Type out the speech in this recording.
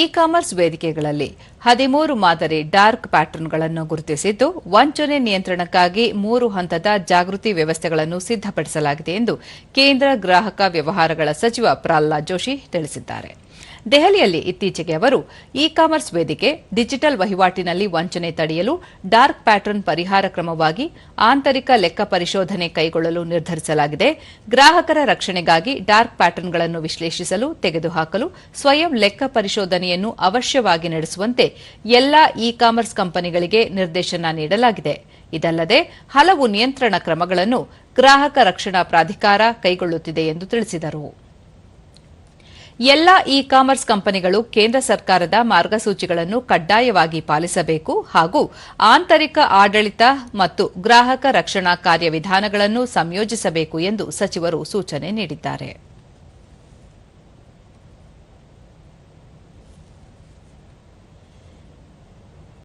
E commerce ವೇದಿಕೆಗಳಲ್ಲಿ ಹದಿಮೂರು ಮಾದರಿ ಡಾರ್ಕ್ ಪ್ಯಾಟರ್ನ್ಗಳನ್ನು ಗುರುತಿಸಿದ್ದು, ವಂಚನೆ ನಿಯಂತ್ರಣಕ್ಕಾಗಿ ಮೂರು ಹಂತದ ಜಾಗೃತಿ ವ್ಯವಸ್ಥೆಗಳನ್ನು ಸಿದ್ದಪಡಿಸಲಾಗಿದೆ ಎಂದು ಕೇಂದ್ರ ಗ್ರಾಹಕ ವ್ಯವಹಾರಗಳ ಸಚಿವ ಪ್ರಹ್ಲಾದ್ ಜೋಶಿ ತಿಳಿಸಿದ್ದಾರೆ. ದೆಹಲಿಯಲ್ಲಿ ಇತ್ತೀಚೆಗೆ ಅವರು ಇ ಕಾಮರ್ಸ್ ವೇದಿಕೆ ಡಿಜಿಟಲ್ ವಹಿವಾಟಿನಲ್ಲಿ ವಂಚನೆ ತಡೆಯಲು ಡಾರ್ಕ್ ಪ್ಯಾಟರ್ನ್ ಪರಿಹಾರ ಕ್ರಮವಾಗಿ ಆಂತರಿಕ ಲೆಕ್ಕ ಪರಿಶೋಧನೆ ಕೈಗೊಳ್ಳಲು ನಿರ್ಧರಿಸಲಾಗಿದೆ. ಗ್ರಾಹಕರ ರಕ್ಷಣೆಗಾಗಿ ಡಾರ್ಕ್ ಪ್ಯಾಟರ್ನ್ಗಳನ್ನು ವಿಶ್ಲೇಷಿಸಲು, ತೆಗೆದುಹಾಕಲು ಸ್ವಯಂ ಲೆಕ್ಕ ಪರಿಶೋಧನೆಯನ್ನು ಅವಶ್ಯವಾಗಿ ನಡೆಸುವಂತೆ ಎಲ್ಲಾ ಇ ಕಾಮರ್ಸ್ ಕಂಪನಿಗಳಿಗೆ ನಿರ್ದೇಶನ ನೀಡಲಾಗಿದೆ. ಇದಲ್ಲದೆ ಹಲವು ನಿಯಂತ್ರಣ ಕ್ರಮಗಳನ್ನು ಗ್ರಾಹಕ ರಕ್ಷಣಾ ಪ್ರಾಧಿಕಾರ ಕೈಗೊಳ್ಳುತ್ತಿದೆ ಎಂದು ತಿಳಿಸಿದರು. ಎಲ್ಲ ಇ ಕಾಮರ್ಸ್ ಕಂಪನಿಗಳು ಕೇಂದ್ರ ಸರ್ಕಾರದ ಮಾರ್ಗಸೂಚಿಗಳನ್ನು ಕಡ್ಡಾಯವಾಗಿ ಪಾಲಿಸಬೇಕು ಹಾಗೂ ಆಂತರಿಕ ಆಡಳಿತ ಮತ್ತು ಗ್ರಾಹಕ ರಕ್ಷಣಾ ಕಾರ್ಯವಿಧಾನಗಳನ್ನು ಸಂಯೋಜಿಸಬೇಕು ಎಂದು ಸಚಿವರು ಸೂಚನೆ ನೀಡಿದ್ದಾರೆ.